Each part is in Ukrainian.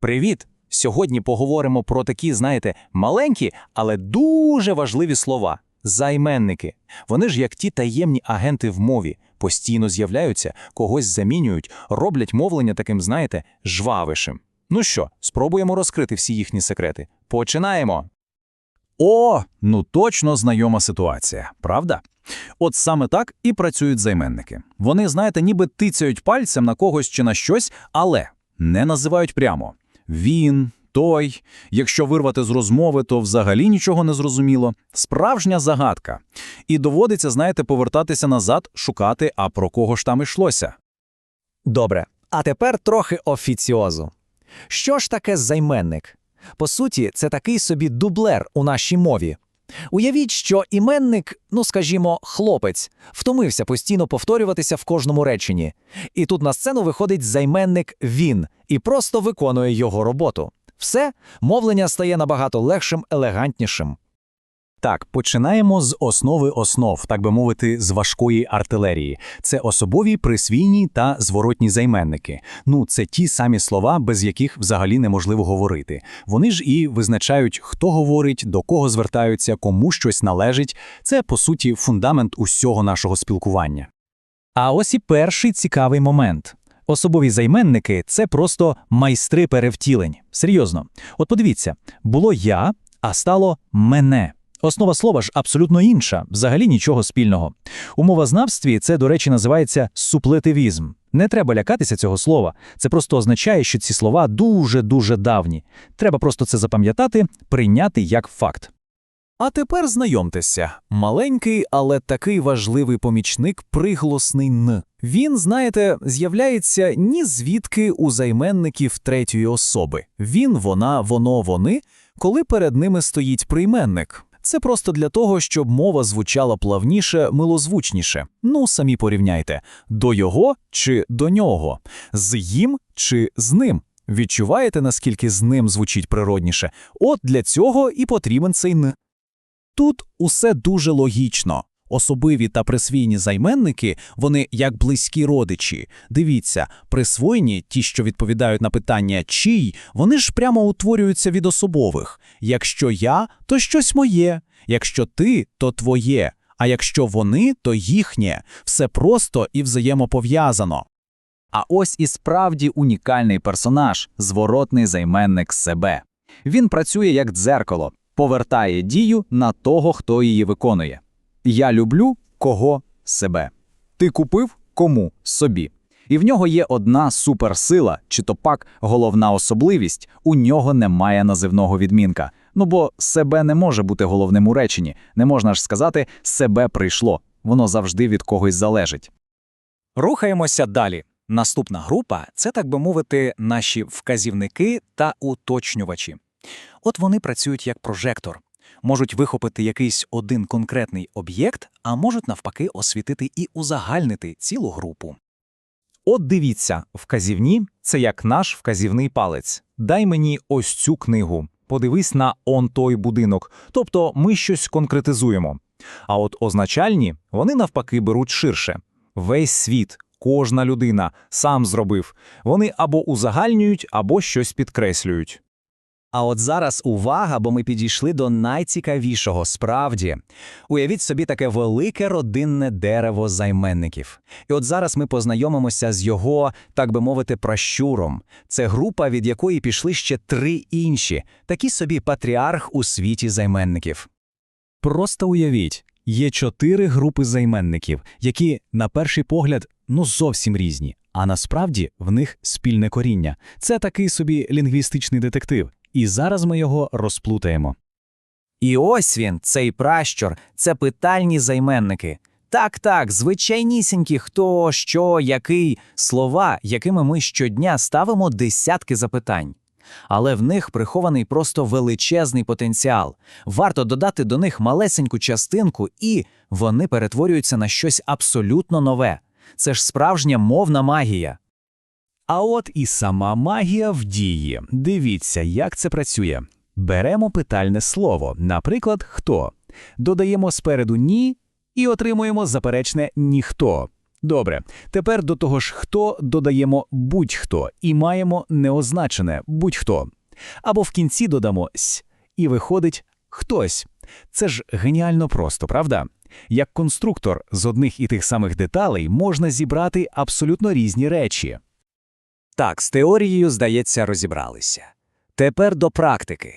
Привіт! Сьогодні поговоримо про такі, знаєте, маленькі, але дуже важливі слова займенники. Вони ж як ті таємні агенти в мові, постійно з'являються, когось замінюють, роблять мовлення таким, знаєте, жвавишим. Ну що, спробуємо розкрити всі їхні секрети. Починаємо. О, ну точно знайома ситуація, правда? От саме так і працюють займенники. Вони, знаєте, ніби тицяють пальцем на когось чи на щось, але не називають прямо. Він, той. Якщо вирвати з розмови, то взагалі нічого не зрозуміло. Справжня загадка. І доводиться, знаєте, повертатися назад, шукати, а про кого ж там йшлося. Добре, а тепер трохи офіціозу. Що ж таке займенник? По суті, це такий собі дублер у нашій мові. Уявіть, що іменник, ну скажімо, хлопець, втомився постійно повторюватися в кожному реченні. І тут на сцену виходить займенник він і просто виконує його роботу. Все, мовлення стає набагато легшим, елегантнішим. Так, починаємо з основи основ, так би мовити, з важкої артилерії. Це особові, присвійні та зворотні займенники. Ну, це ті самі слова, без яких взагалі неможливо говорити. Вони ж і визначають, хто говорить, до кого звертаються, кому щось належить. Це, по суті, фундамент усього нашого спілкування. А ось і перший цікавий момент. Особові займенники це просто майстри перевтілень. Серйозно. От подивіться, було я, а стало мене. Основа слова ж абсолютно інша, взагалі нічого спільного. У мовознавстві це, до речі, називається суплетивізм. Не треба лякатися цього слова. Це просто означає, що ці слова дуже-дуже давні. Треба просто це запам'ятати, прийняти як факт. А тепер знайомтеся. Маленький, але такий важливий помічник приголосний «н». Він, знаєте, з'являється ні звідки у займенників третьої особи. Він, вона, воно, вони, коли перед ними стоїть прийменник. Це просто для того, щоб мова звучала плавніше, милозвучніше. Ну, самі порівняйте, до його чи до нього, з їм чи з ним. Відчуваєте, наскільки з ним звучить природніше? От для цього і потрібен цей «н». Тут усе дуже логічно. Особиві та присвійні займенники, вони як близькі родичі. Дивіться, присвоєні, ті, що відповідають на питання чий, вони ж прямо утворюються від особових. Якщо я, то щось моє, якщо ти, то твоє, а якщо вони, то їхнє. Все просто і взаємопов'язано. А ось і справді унікальний персонаж, зворотний займенник себе. Він працює як дзеркало, повертає дію на того, хто її виконує. Я люблю кого себе. Ти купив кому собі. І в нього є одна суперсила, чи то пак головна особливість у нього немає називного відмінка. Ну бо себе не може бути головним у реченні. Не можна ж сказати себе прийшло. Воно завжди від когось залежить. Рухаємося далі. Наступна група це, так би мовити, наші вказівники та уточнювачі. От вони працюють як прожектор, можуть вихопити якийсь один конкретний об'єкт, а можуть навпаки освітити і узагальнити цілу групу. От дивіться, вказівні це як наш вказівний палець. Дай мені ось цю книгу. Подивись на он той будинок. Тобто ми щось конкретизуємо. А от означальні вони навпаки беруть ширше. Весь світ, кожна людина сам зробив. Вони або узагальнюють, або щось підкреслюють. А от зараз увага, бо ми підійшли до найцікавішого справді. Уявіть собі таке велике родинне дерево займенників. І от зараз ми познайомимося з його, так би мовити, пращуром. Це група, від якої пішли ще три інші, такі собі патріарх у світі займенників. Просто уявіть, є чотири групи займенників, які, на перший погляд, ну зовсім різні, а насправді в них спільне коріння. Це такий собі лінгвістичний детектив, і зараз ми його розплутаємо. І ось він, цей пращур, це питальні займенники. Так, так, звичайнісінькі хто, що, який слова, якими ми щодня ставимо десятки запитань. Але в них прихований просто величезний потенціал. Варто додати до них малесеньку частинку, і вони перетворюються на щось абсолютно нове. Це ж справжня мовна магія. А от і сама магія в дії. Дивіться, як це працює. Беремо питальне слово, наприклад, хто. Додаємо спереду ні і отримуємо заперечне ніхто. Добре. Тепер до того ж хто додаємо будь-хто і маємо неозначене будь-хто. Або в кінці додамо «сь» і виходить хтось. Це ж геніально просто, правда? Як конструктор з одних і тих самих деталей можна зібрати абсолютно різні речі. Так, з теорією, здається, розібралися. Тепер до практики.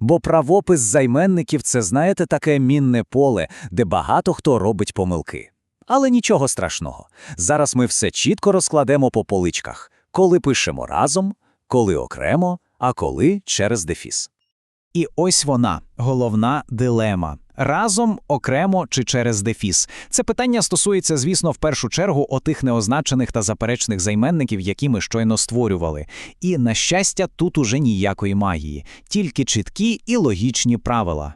Бо правопис займенників це, знаєте, таке мінне поле, де багато хто робить помилки. Але нічого страшного. Зараз ми все чітко розкладемо по поличках, коли пишемо разом, коли окремо, а коли через дефіс. І ось вона, головна дилема. Разом, окремо чи через дефіс. Це питання стосується, звісно, в першу чергу отих неозначених та заперечних займенників, які ми щойно створювали. І, на щастя, тут уже ніякої магії, тільки чіткі і логічні правила.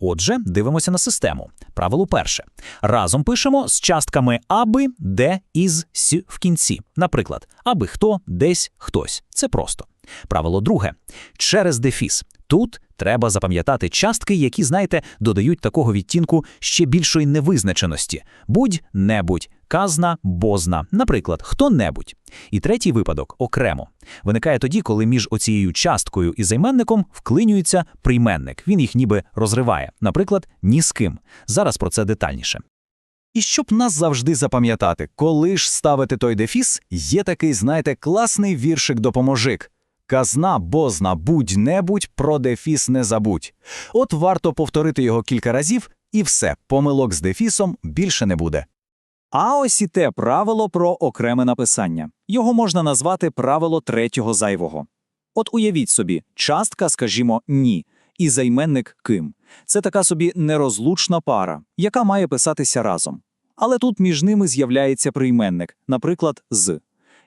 Отже, дивимося на систему. Правило перше. Разом пишемо з частками аби, де, із, с в кінці. Наприклад, аби хто, десь, хтось. Це просто. Правило друге. Через дефіс. Тут треба запам'ятати частки, які, знаєте, додають такого відтінку ще більшої невизначеності. Будь-небудь, казна, бозна, наприклад, хто-небудь. І третій випадок окремо. Виникає тоді, коли між оцією часткою і займенником вклинюється прийменник. Він їх ніби розриває. Наприклад, ні з ким. Зараз про це детальніше. І щоб нас завжди запам'ятати, коли ж ставити той дефіс, є такий, знаєте, класний віршик допоможик. Казна, бозна, будь-небудь, про дефіс не забудь. От варто повторити його кілька разів, і все, помилок з дефісом більше не буде. А ось і те правило про окреме написання. Його можна назвати правило третього зайвого. От уявіть собі, частка, скажімо, ні, і займенник ким. Це така собі нерозлучна пара, яка має писатися разом. Але тут між ними з'являється прийменник, наприклад, з.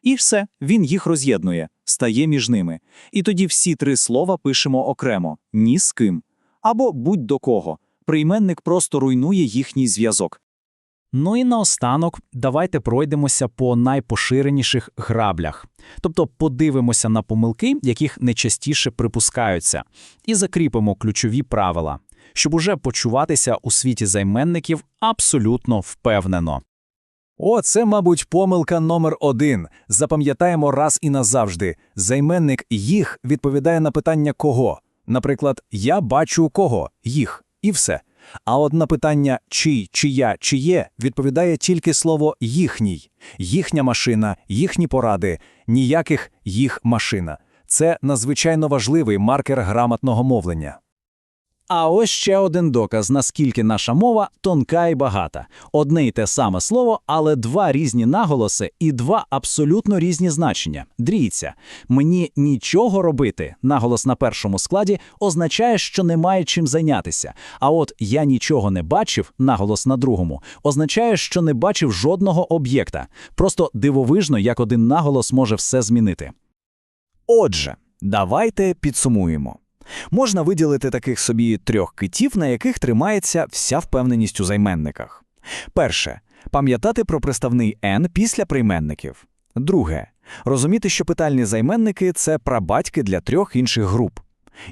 І все, він їх роз'єднує, стає між ними. І тоді всі три слова пишемо окремо ні з ким. Або будь до кого. Прийменник просто руйнує їхній зв'язок. Ну і наостанок давайте пройдемося по найпоширеніших граблях. Тобто подивимося на помилки, яких найчастіше припускаються, і закріпимо ключові правила, щоб уже почуватися у світі займенників абсолютно впевнено. О, це, мабуть, помилка номер один. Запам'ятаємо раз і назавжди. Займенник їх відповідає на питання кого. Наприклад, я бачу кого їх, і все. А от на питання чий, чия, чиє відповідає тільки слово їхній, їхня машина, їхні поради, ніяких їх машина. Це надзвичайно важливий маркер грамотного мовлення. А ось ще один доказ, наскільки наша мова тонка і багата. Одне й те саме слово, але два різні наголоси і два абсолютно різні значення. Дріться, мені нічого робити. Наголос на першому складі означає, що немає чим зайнятися. А от я нічого не бачив, наголос на другому, означає, що не бачив жодного об'єкта. Просто дивовижно, як один наголос може все змінити. Отже, давайте підсумуємо. Можна виділити таких собі трьох китів, на яких тримається вся впевненість у займенниках. Перше пам'ятати про приставний «n» після прийменників. Друге розуміти, що питальні займенники це прабатьки для трьох інших груп.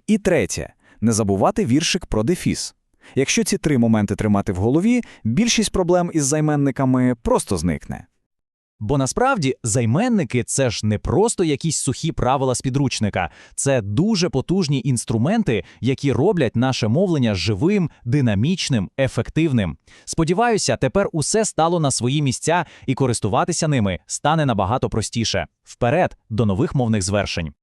І третє не забувати віршик про дефіс. Якщо ці три моменти тримати в голові, більшість проблем із займенниками просто зникне. Бо насправді займенники це ж не просто якісь сухі правила з підручника, це дуже потужні інструменти, які роблять наше мовлення живим, динамічним, ефективним. Сподіваюся, тепер усе стало на свої місця і користуватися ними стане набагато простіше. Вперед до нових мовних звершень.